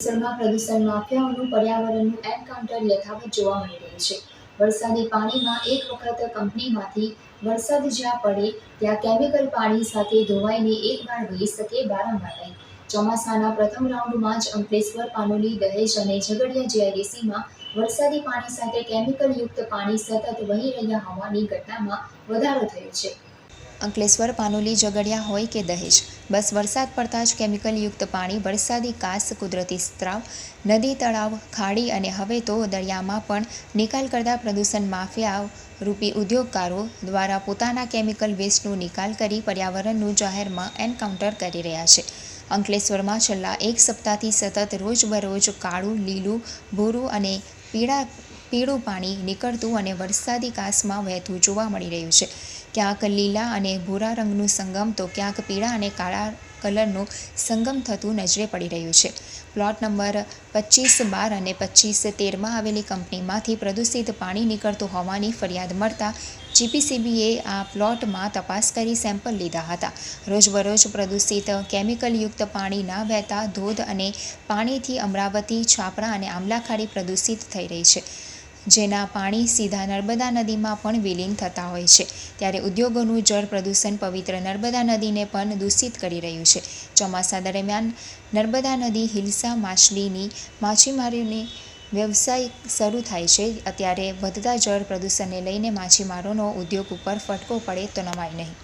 અંકલેશ્વરમાં પ્રદૂષણ માફિયાઓનું પર્યાવરણનું એન્કાઉન્ટર યથાવત જોવા મળી રહ્યું છે. વરસાદી પાણીમાં એક વખત કંપનીમાંથી વરસાદ જ્યાં પડે, ત્યાં કેમિકલ પાણી સાથે ધોવાઈને એકવાર વહી શકે વારંવાર નહીં ચોમાસાના પ્રથમ રાઉન્ડમાં જ અંકલેશ્વર, પાનોલી, દહેજ અને ઝઘડિયા જીઆઈડીસીમાં વરસાદી પાણી સાથે કેમિકલયુક્ત પાણી સતત વહી રહ્યા હોવાની ઘટનામાં વધારો થયો છે. અંકલેશ્વર, પાનોલી, ઝઘડિયા હોય કે દહેજ. બસ વરસાદ પડતા જ કેમિકલયુક્ત પાણી, વરસાદી કાસ, કુદરતી સ્ત્રાવ, નદી તળાવ, ખાડી અને હવે તો દરિયામાં પણ નિકાલ કરતા પ્રદૂષણ માફિયા રૂપી ઉદ્યોગકારો દ્વારા પોતાના કેમિકલ વેસ્ટનો નિકાલ કરી પર્યાવરણનું જાહેરમાં એન્કાઉન્ટર કરી રહ્યા છે. અંકલેશ્વરમાં છેલ્લા એક સપ્તાહથી સતત રોજબરોજ કાળું, લીલું, ભૂરું અને પીળા પીળું પાણી નીકળતું અને વરસાદી કાસમાં વહેતું જોવા મળી રહ્યું છે. ક્યાંક લીલા અને ભૂરા રંગનું સંગમ તો ક્યાંક પીળા અને કાળા કલરનું સંગમ થતું નજરે પડી રહ્યું છે. પ્લોટ નંબર પચીસ બાર અને પચીસ તેરમાં આવેલી કંપનીમાંથી પ્રદૂષિત પાણી નીકળતું હોવાની ફરિયાદ મળતા જીપીસીબીએ આ પ્લોટમાં તપાસ કરી સેમ્પલ લીધા હતા. રોજબરોજ પ્રદૂષિત કેમિકલયુક્ત પાણી ના વહેતા ધોધ અને પાણીથી અમરાવતી, છાપરા અને આમલાખાડી પ્રદૂષિત થઈ રહી છે. જેના પાણી સીધા નર્મદા નદીમાં પણ વિલીન થતા હોય છે. ત્યારે ઉદ્યોગોનું જળ પ્રદૂષણ પવિત્ર નર્મદા નદીને પણ દૂષિત કરી રહ્યું છે. ચોમાસા દરમિયાન નર્મદા નદી હિલસા માછલીની માછીમારીની વ્યવસાય શરૂ થાય છે. અત્યારે વધતા જળ પ્રદૂષણને લઈને માછીમારોનો ઉદ્યોગ ઉપર ફટકો પડે તો નવાય નહીં.